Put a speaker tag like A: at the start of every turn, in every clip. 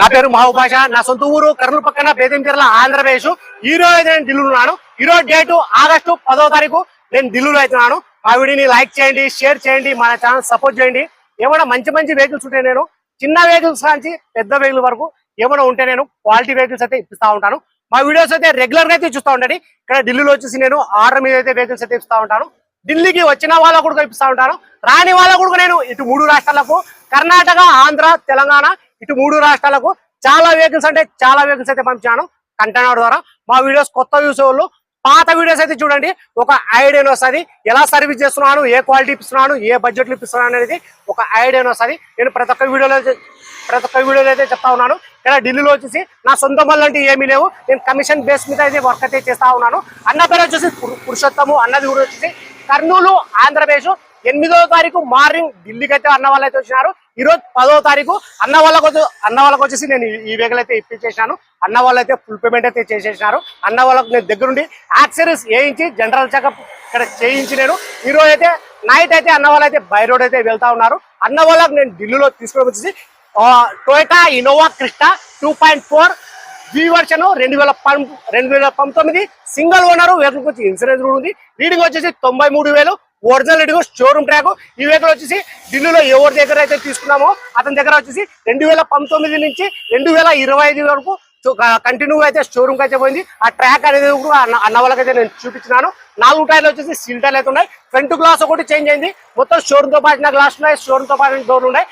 A: నా పేరు మహబూబాష నా సొంత ఊరు కర్నూలు పక్కన బేదంచెర్ల ఆంధ్రప్రదేశ్. ఈ రోజు అయితే నేను ఢిల్లీలో ఉన్నాను. ఈ రోజు డేట్ ఆగస్టు పదో తారీఖు నేను ఢిల్లీలో అవుతున్నాను మా వీడియోని లైక్ చేయండి షేర్ చేయండి మన ఛానల్ సపోర్ట్ చేయండి. ఏమైనా మంచి మంచి వెహికల్స్ ఉంటే నేను చిన్న వెహికల్స్ నుంచి పెద్ద వెహికల్ వరకు ఏమైనా ఉంటే నేను క్వాలిటీ వెహికల్స్ అయితే ఇప్పిస్తా ఉంటాను. మా వీడియోస్ అయితే రెగ్యులర్గా అయితే చూస్తూ ఉండండి. ఇక్కడ ఢిల్లీలో వచ్చేసి నేను ఆర్డర్ మీద అయితే వెహికల్స్ అయితే ఇస్తా ఉంటాను. ఢిల్లీకి వచ్చిన వాళ్ళకు కూడా ఇప్పిస్తా ఉంటాను. రాని వాళ్ళకు కూడా నేను ఇటు మూడు రాష్ట్రాలకు కర్ణాటక ఆంధ్ర తెలంగాణ ఇటు మూడు రాష్ట్రాలకు చాలా వెహికల్స్ అంటే చాలా వెహికల్స్ అయితే పంపించాను. కంటైనర్ ద్వారా మా వీడియోస్ కొత్త వ్యూస్ వాళ్ళు పాత వీడియోస్ అయితే చూడండి. ఒక ఐడియా వస్తుంది. ఎలా సర్వీస్ చేస్తున్నాను ఏ క్వాలిటీ ఇస్తున్నాను ఏ బడ్జెట్లు ఇప్పిస్తున్నాను అనేది ఒక ఐడియాని వస్తుంది. నేను ప్రతి ఒక్క వీడియోలో ప్రతి ఒక్క వీడియోలో అయితే చెప్తా ఉన్నాను. ఇక్కడ ఢిల్లీలో వచ్చేసి నా సొంత మళ్ళీ అంటే ఏమీ లేవు. నేను కమిషన్ బేస్ మీద అయితే వర్క్ అయితే చేస్తా ఉన్నాను. అన్న పేరు వచ్చేసి పురుషోత్తము అన్నది కూడా వచ్చేసి కర్నూలు ఆంధ్రప్రదేశ్ ఎనిమిదో తారీఖు మార్నింగ్ ఢిల్లీకి అయితే అన్న వాళ్ళు అయితే వచ్చినారు. ఈరోజు పదో తారీఖు అన్న వాళ్ళకు వచ్చి- అన్న వాళ్ళకి వచ్చేసి నేను ఈ- వెహికల్ అయితే ఇప్పించేసినాను. అన్న వాళ్ళు అయితే ఫుల్ పేమెంట్ అయితే చేసేసినారు. అన్న వాళ్ళకు నేను దగ్గరుండి యాక్సరీస్ వేయించి జనరల్ చెకప్ ఇక్కడ చేయించి నేను. ఈరోజు అయితే నైట్ అయితే అన్న వాళ్ళు అయితే బై రోడ్ అయితే వెళ్తా ఉన్నారు. అన్న వాళ్ళకి నేను ఢిల్లీలో తీసుకొని వచ్చేసి Toyota Innova Crysta two point four ఈ వర్షన్ రెండు వేల పం రెండు వేల పంతొమ్మిది. సింగిల్ ఓనర్ వెహికల్ వచ్చి ఇన్సూరెన్స్ కూడా ఉంది. రీడింగ్ వచ్చేసి తొంభై మూడు వేలు. ఒరిజినల్ రీడింగ్ షోరూమ్ ట్రాక్ ఈ వెహికల్ వచ్చేసి ఢిల్లీలో ఎవరి దగ్గర అయితే తీసుకున్నామో అతని దగ్గర వచ్చేసి రెండు వేల పంతొమ్మిది నుంచి రెండు వేల ఇరవై ఐదు వరకు కంటిన్యూ అయితే షోరూమ్కి అయితే పోయింది. ఆ ట్రాక్ అనేది కూడా అన్న అయితే వాళ్ళకైతే నేను చూపించినాను. నాలుగు టైర్లు వచ్చేసి సీల్ టైర్లు అయితే ఉన్నాయి. ఫ్రంట్ గ్లాస్ ఒకటి చేంజ్ అయింది. మొత్తం షోరూమ్తో పాటు గ్లాస్ ఉన్నాయి. షోరూమ్తో పాటు డోర్లు ఉన్నాయి.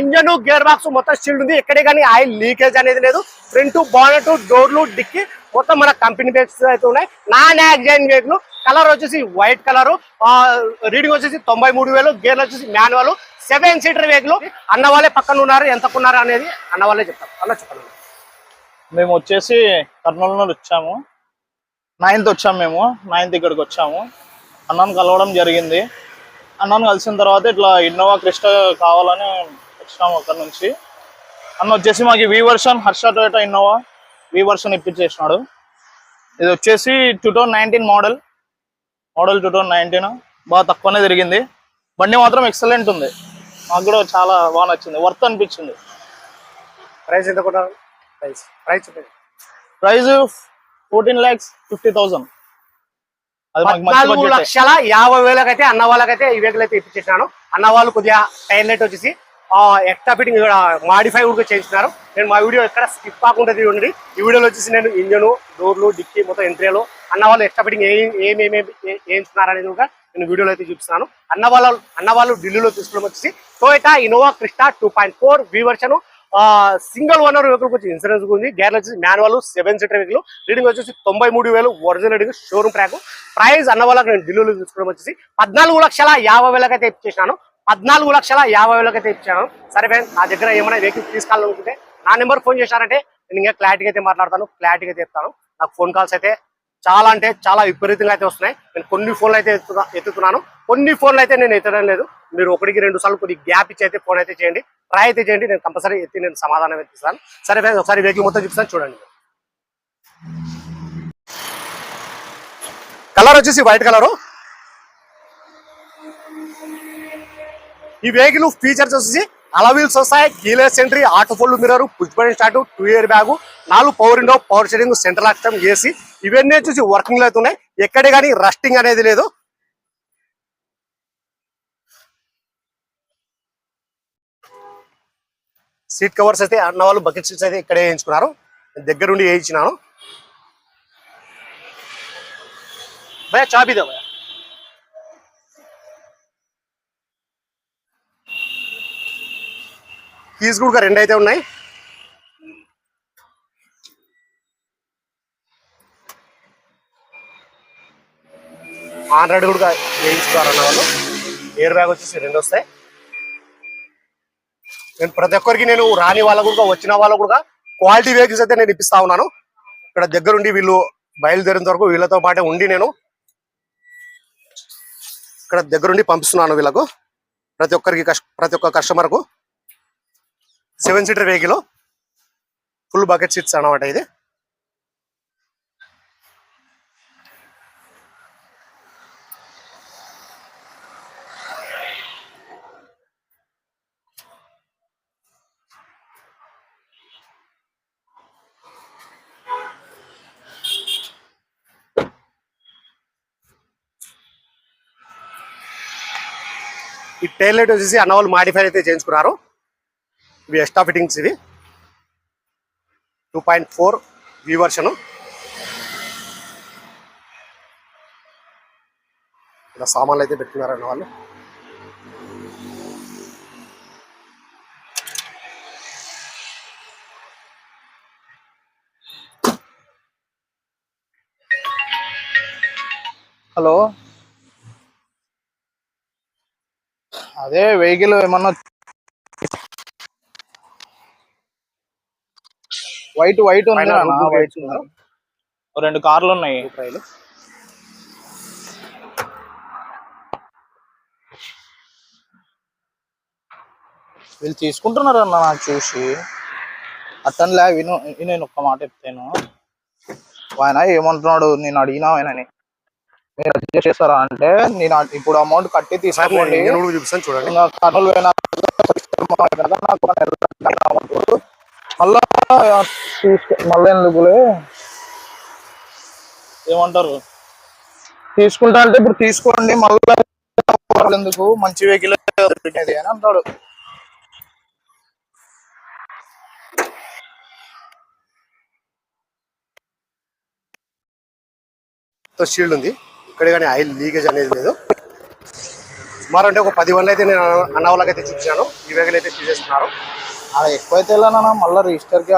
A: ఇంజన్ గేర్ బాక్స్ మొత్తం స్టీల్ ఉంది. ఎక్కడే కానీ ఆయిల్ లీకేజ్ అనేది లేదు. ఫ్రంట్ బానెట్ డోర్లు డిక్కి మొత్తం మన కంపెనీ బేస్ అయితే ఉన్నాయి. నాన్ యాక్సిడెంట్ వెహికల్ కలర్ వచ్చేసి వైట్ కలర్. రీడింగ్ వచ్చేసి తొంభై మూడు వేలు గేర్లు వచ్చేసి మాన్యువల్. సెవెన్ సీటర్ వెహికల్ అన్న వాళ్ళే పక్కన ఉన్నారు ఎంతకున్నారు అనేది అన్న వాళ్ళే చెప్తారు. అన్న చెప్పండి.
B: మేము వచ్చేసి కర్నూలు నుండి వచ్చాము. నైన్త్ వచ్చాము మేము నైన్త్ ఇక్కడికి వచ్చాము. అన్నను కలవడం జరిగింది. అన్నను కలిసిన తర్వాత ఇట్లా ఇన్నోవా క్రిస్టా కావాలని వచ్చాము అక్కడ నుంచి. అన్న వచ్చేసి మాకు V version Harsha Toyota Innova V version ఇప్పించేసినాడు. ఇది వచ్చేసి టూ మోడల్. మోడల్ టూ బాగా తక్కువనే తిరిగింది. బండి మాత్రం ఎక్సలెంట్ ఉంది. మాకు కూడా చాలా బాగా నచ్చింది. వర్త్ అనిపించింది.
A: ప్రైస్ ఎంత కొట్టారు? Price. Price
B: price fourteen lakhs fifty thousand.
A: లక్షల యాభై వేలకైతే అన్న వాళ్ళకైతే ఈ వెహికల్ అయితే ఇప్పించేసినాను. అన్న వాళ్ళు కొద్దిగా టైర్ లైట్ వచ్చేసి ఎక్స్ట్రా ఫిట్టింగ్ మాడిఫై కూడా చేయించినారు నేను మా వీడియో ఎక్కడ స్కిప్ కాకుండా చూడండి. ఈ వీడియోలో వచ్చేసి నేను ఇంజన్ డోర్లు డిక్కీ మొత్తం ఎంట్రీలు అన్న వాళ్ళు ఎక్స్ట్రా ఫిట్టింగ్ ఏమేమి వేయించున్నారు అనేది కూడా నేను వీడియోలో అయితే చూపిస్తున్నాను. అన్న వాళ్ళ అన్న వాళ్ళు ఢిల్లీలో తీసుకోవడం వచ్చేసి Toyota Innova Crysta two point four V version single owner vehicle వచ్చి ఇన్సూరెన్స్ ఉంది. గేర్లు వచ్చేసి manual seven seater vehicle reading వచ్చేసి తొంభై మూడు వేలు original reading showroom track price అన్న వాళ్ళకి నేను ఢిల్లీలో తీసుకోవడం వచ్చేసి పద్నాలుగు లక్షల యాభై వేలకైతే ఇచ్చేసినాను పద్నాలుగు లక్షల యాభై వేలకైతే ఇచ్చాను సరే ఫ్రెండ్ నా దగ్గర ఏమైనా వెహికల్ తీసుకోవాలనుకుంటే నా నెంబర్ ఫోన్ చేశారంటే నేను ఇంకా క్లారిటీగా అయితే మాట్లాడతాను క్లారిటీగా అయితే చెప్తాను. నాకు ఫోన్ కాల్స్ అయితే చాలా అంటే చాలా విపరీతంగా అయితే వస్తున్నాయి. నేను కొన్ని ఫోన్లు అయితే ఎత్తుతున్నాను. కొన్ని ఫోన్లు అయితే నేను ఎత్తడం లేదు. మీరు ఒకటికి రెండు సార్లు కొద్ది గ్యాప్ ఇచ్చి అయితే ఫోన్ అయితే చేయండి. ట్రై అయితే చేయండి. నేను కంపల్సరీ ఎత్తి నేను సమాధానం ఇస్తాను. సరే ఫ్రెండ్స్ ఒకసారి వెహికల్ మొత్తం చూపిస్తాను చూడండి. కలర్ వచ్చేసి వైట్ కలరు ఈ వెహికల్ ఫీచర్స్ వచ్చేసి అలవీల్స్ వస్తాయి keyless entry auto fold mirror push button start two airbag నాలుగు power window power steering central అక్షం ఏసీ ఇవన్నీ వచ్చేసి వర్కింగ్లో అవుతున్నాయి. ఎక్కడే కానీ రస్టింగ్ అనేది లేదు. సీట్ కవర్స్ అయితే అన్న వాళ్ళు బకెట్ సీట్స్ అయితే ఇక్కడే వేయించుకున్నారు. దగ్గరుండి వేయించినాను. భయ చాపిదా భయ కీస్ కూడా రెండు అయితే ఉన్నాయి. ఆండ్రాయిడ్ కూడా వేయించుకోవాలన్న వాళ్ళు. ఎయిర్ బ్యాగ్ వచ్చేసి రెండు వస్తాయి. నేను ప్రతి ఒక్కరికి నేను రాని వాళ్ళ కూడా వచ్చిన వాళ్ళ కూడా క్వాలిటీ వెహికల్స్ అయితే నేను ఇప్పిస్తా ఉన్నాను. ఇక్కడ దగ్గరుండి వీళ్ళు బయలుదేరిన వరకు వీళ్ళతో పాటే ఉండి నేను ఇక్కడ దగ్గరుండి పంపిస్తున్నాను వీళ్ళకు. ప్రతి ఒక్కరికి కస్- ప్రతి ఒక్క కస్టమర్కు. Seven seater vehicle full bucket seats అనమాట ఇది. ఈ టైల్ లైట్ వచ్చేసి అన్నవాళ్ళు మాడిఫై అయితే చేయించుకున్నారు. ఇవి ఎక్స్ట్రా ఫిట్టింగ్స్ ఇవి. Two point four V version ఇలా సామాన్లు అయితే పెట్టుకున్నారన్న వాళ్ళు.
B: హలో అదే వెహికల్ ఏమన్నా వైట్ వైట్ ఉంది వైట్ రెండు కార్లు ఉన్నాయి వీళ్ళు తీసుకుంటున్నారు అన్న నాకు చూసి అట్టనిలే విను విను, నేను ఒక్క మాట చెప్తాను ఆయన ఏమంటున్నాడు నేను అడిగినా ఆయనని మీరు అడ్జస్ట్ చేస్తారా అంటే నేను ఇప్పుడు అమౌంట్ కట్టి తీసుకోండి
A: నేను కూడా చూపిస్తాను చూడండి
B: కర్నూలు పోయినా మళ్ళా తీసుకో మళ్ళీ ఎందుకులే? ఏమంటారు? తీసుకుంటా అంటే ఇప్పుడు తీసుకోండి మళ్ళీ ఎందుకు? మంచి వెహికల్ పెట్టేది అని అంటాడు.
A: షీల్డ్ ఉంది. ఇక్కడ కానీ ఆయిల్ లీకేజ్ అనేది లేదు. సుమారు అంటే ఒక పది వన్లు అయితే నేను అన్న వాళ్ళకి అయితే చూపించాను ఈ వెహికల్ అయితే తీసేస్తున్నారు.
B: ఎక్కువైతే వెళ్ళానా మళ్ళీ రిజిస్టర్కి